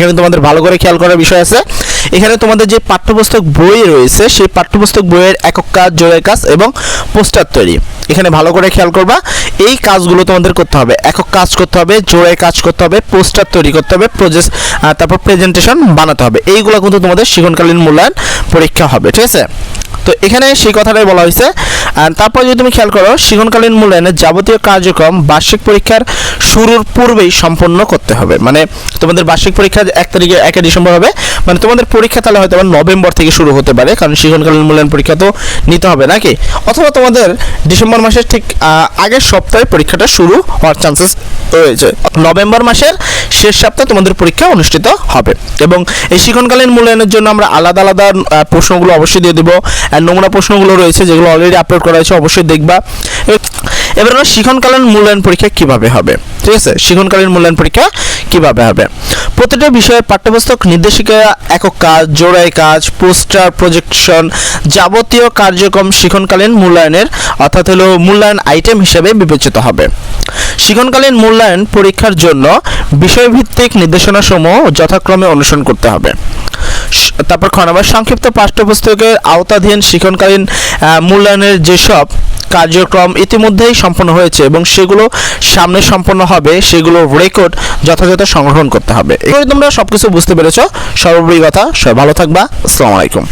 এখানে তোমাদের ভালো করে খেয়াল করার বিষয় আছে। এখানে তোমাদের যে পাঠ্যপুস্তক বই রয়েছে, সেই পাঠ্যপুস্তক বইয়ের একক কাজ জোরের কাজ এবং পোস্টার তৈরি। এখানে ভালো করে খেয়াল করবা, এই কাজগুলো তোমাদের করতে হবে। একক কাজ করতে হবে জোরে কাজ করতে হবে, পোস্টার তৈরি করতে হবে, প্রজেস তারপর প্রেজেন্টেশন বানাতে হবে। এইগুলো কিন্তু তোমাদের শিখনকালীন মূল্যায়ন পরীক্ষা হবে, ঠিক আছে? তো এখানে সেই কথাটাই বলা হয়েছে। আর তারপর যদি তুমি খেয়াল করো শিক্ষণকালীন মূল্যায়নের যাবতীয় কার্যক্রম বার্ষিক পরীক্ষার শুরুর পূর্বেই সম্পন্ন করতে হবে। মানে তোমাদের বার্ষিক পরীক্ষা এক তারিখে এক ডিসেম্বর হবে। মানে তোমাদের পরীক্ষা তাহলে হয়তো নভেম্বর থেকে শুরু হতে পারে, কারণ শিক্ষণকালীন মূল্যায়ন পরীক্ষা তো নিতে হবে নাকি? অথবা তোমাদের ডিসেম্বর মাসের ঠিক আগের সপ্তাহে পরীক্ষাটা শুরু হওয়ার চান্সেস রয়েছে। নভেম্বর মাসের শেষ সপ্তাহে তোমাদের পরীক্ষা অনুষ্ঠিত হবে। এবং এই শিক্ষণকালীন মূল্যায়নের জন্য আমরা আলাদা আলাদা প্রশ্নগুলো অবশ্যই দিয়ে দেবো। আর নমুনা প্রশ্নগুলো রয়েছে যেগুলো অলরেডি আপলোড করা হয়েছে, অবশ্যই দেখবা। এবার আমরা শিক্ষণকালীন মূল্যায়ন পরীক্ষা কীভাবে হবে? ঠিক আছে? শিক্ষণকালীন মূল্যায়ন পরীক্ষা কীভাবে হবে? প্রতিটা বিষয়ের পাঠ্যপুস্তক, নির্দেশিকা, একক কাজ, জোড়াই কাজ, পোস্টার প্রজেকশন যাবতীয় কার্যক্রম শিক্ষণকালীন মূল্যায়নের, অর্থাৎ হলো মূল্যায়ন আইটেম হিসেবে বিবেচিত হবে। শিক্ষণকালীন মূল্যায়ন পরীক্ষার জন্য বিষয়ভিত্তিক নির্দেশনাসমূহ যথাক্রমে অনুসরণ করতে হবে। তারপর খ নম্বর, সংক্ষিপ্ত পাঠ্যপুস্তকের আওতাধীন শিক্ষণকালীন মূল্যায়নের যেসব কার্যক্রম ইতিমধ্যেই সম্পন্ন হয়েছে এবং সেগুলো সামনে সম্পন্ন হবে সেগুলো রেকর্ড যথাযথ সংগ্রহণ করতে হবে। এগুলো তোমরা সবকিছু বুঝতে পেরেছ। সর্বোপরি কথা, সবাই ভালো থাকবা। আসসালামু আলাইকুম।